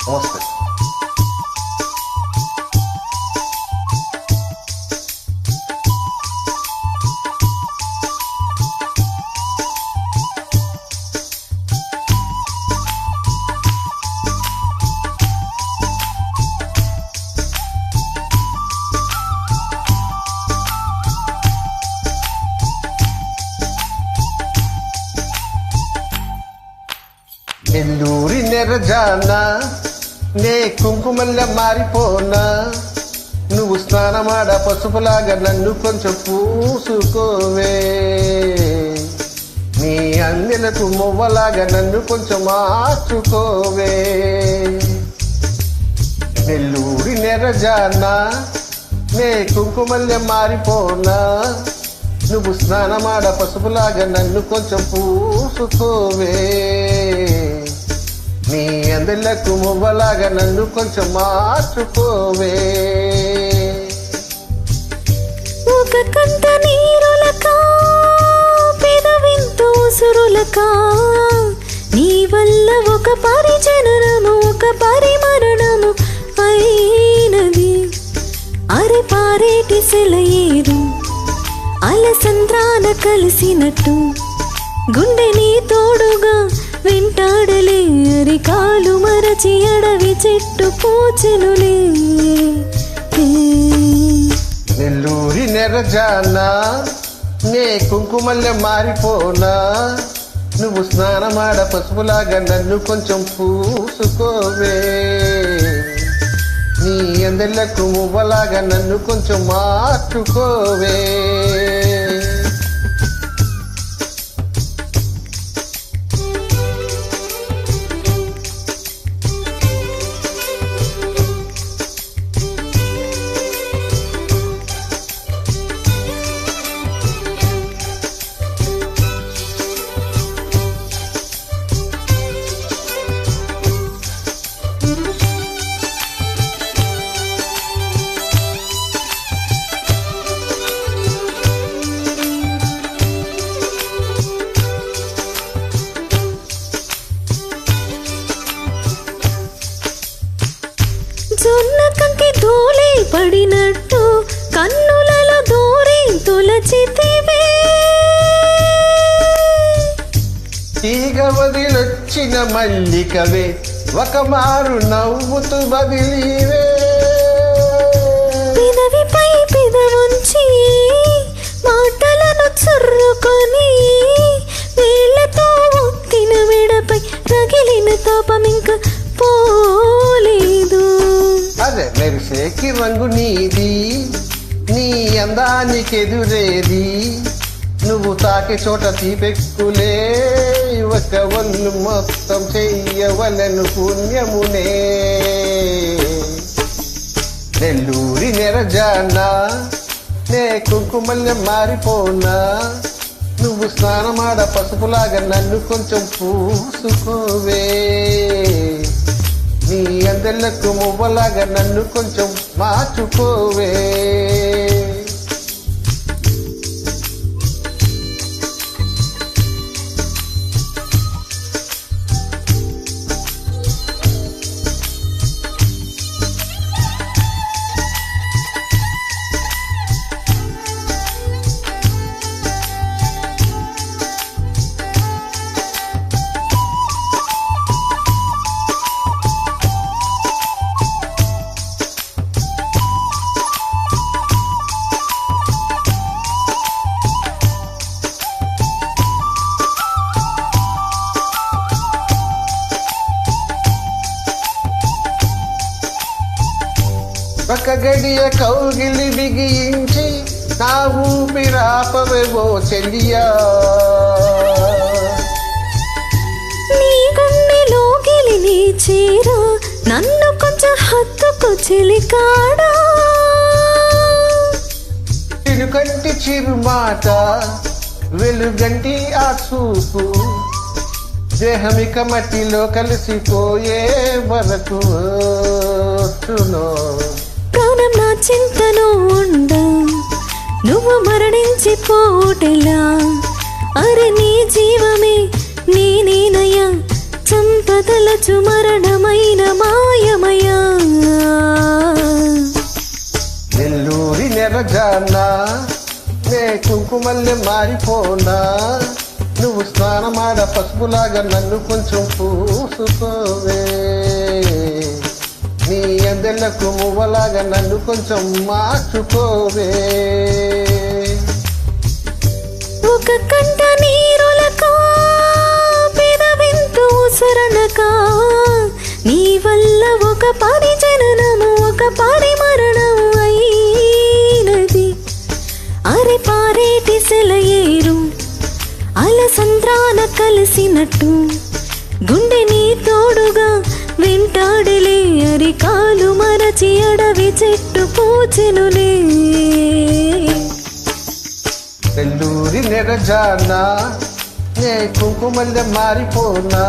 నమస్తే నెల్లూరి నెరజాన నే కుంకుమల్ల మారిపోనా? నువ్వు స్నానమాడ పసుపులాగా నన్ను కొంచెం పూసుకోవే. నీ అందెలకు మువ్వలాగా నన్ను కొంచెం మార్చుకోవే. నెల్లూరి నెరజానా నే కుంకుమల్లె మారిపోనా? నువ్వు స్నానమాడ పసుపులాగా నన్ను కొంచెం పూసుకోవే. నీ అందెలకు మువ్వలాగా నన్ను కొంచెం మార్చుకోవే. ఒక కంత నీరులక పెదవింత ఉసురులక నీ వల్ల ఒక పరిజననము ఒక పరిమరణము అయినది. అరే పారేటి సెలయేరు అలసంద్రాన కలిసినట్టు గుండె నీ తోడుగా చెట్టు పోచెనులే నెల్లూరి నెరజానా నే కుంకుమల్లె మారిపోనా? నువ్వు స్నానమాడ పసుపులాగా నన్ను కొంచెం పూసుకోవే. నీ అందెలకు మువ్వలాగా నన్ను కొంచెం మార్చుకోవే. జొన్న కంకి ధూళి పడినట్టు కన్నులలో దూరి తులచితివే. తీగ వదిలొచ్చిన మల్లికవే ఒక మారు నవ్వుతూ బదిలీవే పిదవిపై పిదవుంచి మాటలను చుర్రుకొని పచ్చటి రంగు నీది నీ అందానికి ఎదురేది నువ్వు తాకి చోట తీపెక్కులే ఒక వన్ను మొత్తం చెయ్యవలను పుణ్యమునే నెల్లూరి నెరజానా నే కుంకుమల్లె మారిపోనా. నువ్వు స్నానమాడ పసుపులాగా నన్ను కొంచెం పూసుకోవే. నీ అందెలకు మువ్వలాగా నన్ను కొంచెం మార్చుకోవే. గడియ కౌగిలి బిగించి నా ఊపిరాపవేవో చెల్లియా నీ గుండెలోకిలి నీ చీర నన్ను కొంచెం హత్తుకు చిలికాడా? చిరుకంటి చిరుమాట వెలుగంటి ఆ చూపు దేహమిక మట్టిలో కలిసిపోయే వరకు చింతను ఉండు. నువ్వు మరణించి పోటెలా? అరే నీ జీవమే నీ నేనేనయ్యా చంపతలచు మరణమైన మాయమయా. నెల్లూరి నెరజానా నే కుంకుమల్లె మారిపోనా? నువ్వు స్నానమాడ పసుపులాగా నన్ను కొంచెం పూసుకోవే. అందెలకు మువ్వలాగా నన్ను కొంచెం మార్చుకోవే. ఒక కంట నీరులక పెదవింతు సరణకా నీ వల్ల ఒక పని జననము ఒక పని మరణము అయినది. అరే పారేటి సెలయేరు అలసంద్రాన కలిసినట్టు. గుండె నీ తోడుగా వెంటాడిలే అరికాలు మరచి అడవి చెట్టు పూచెనులే. తెల్లూరి నెరజానా నే కుంకుమల్లె మారిపోనా?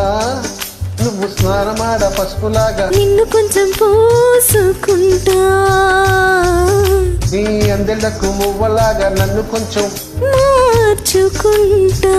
నువ్వు స్నానమాడ పసుపులాగా నిన్ను కొంచెం పోసుకుంటా. నీ అందెలకు మువ్వలాగా నన్ను కొంచెం మార్చుకుంటా.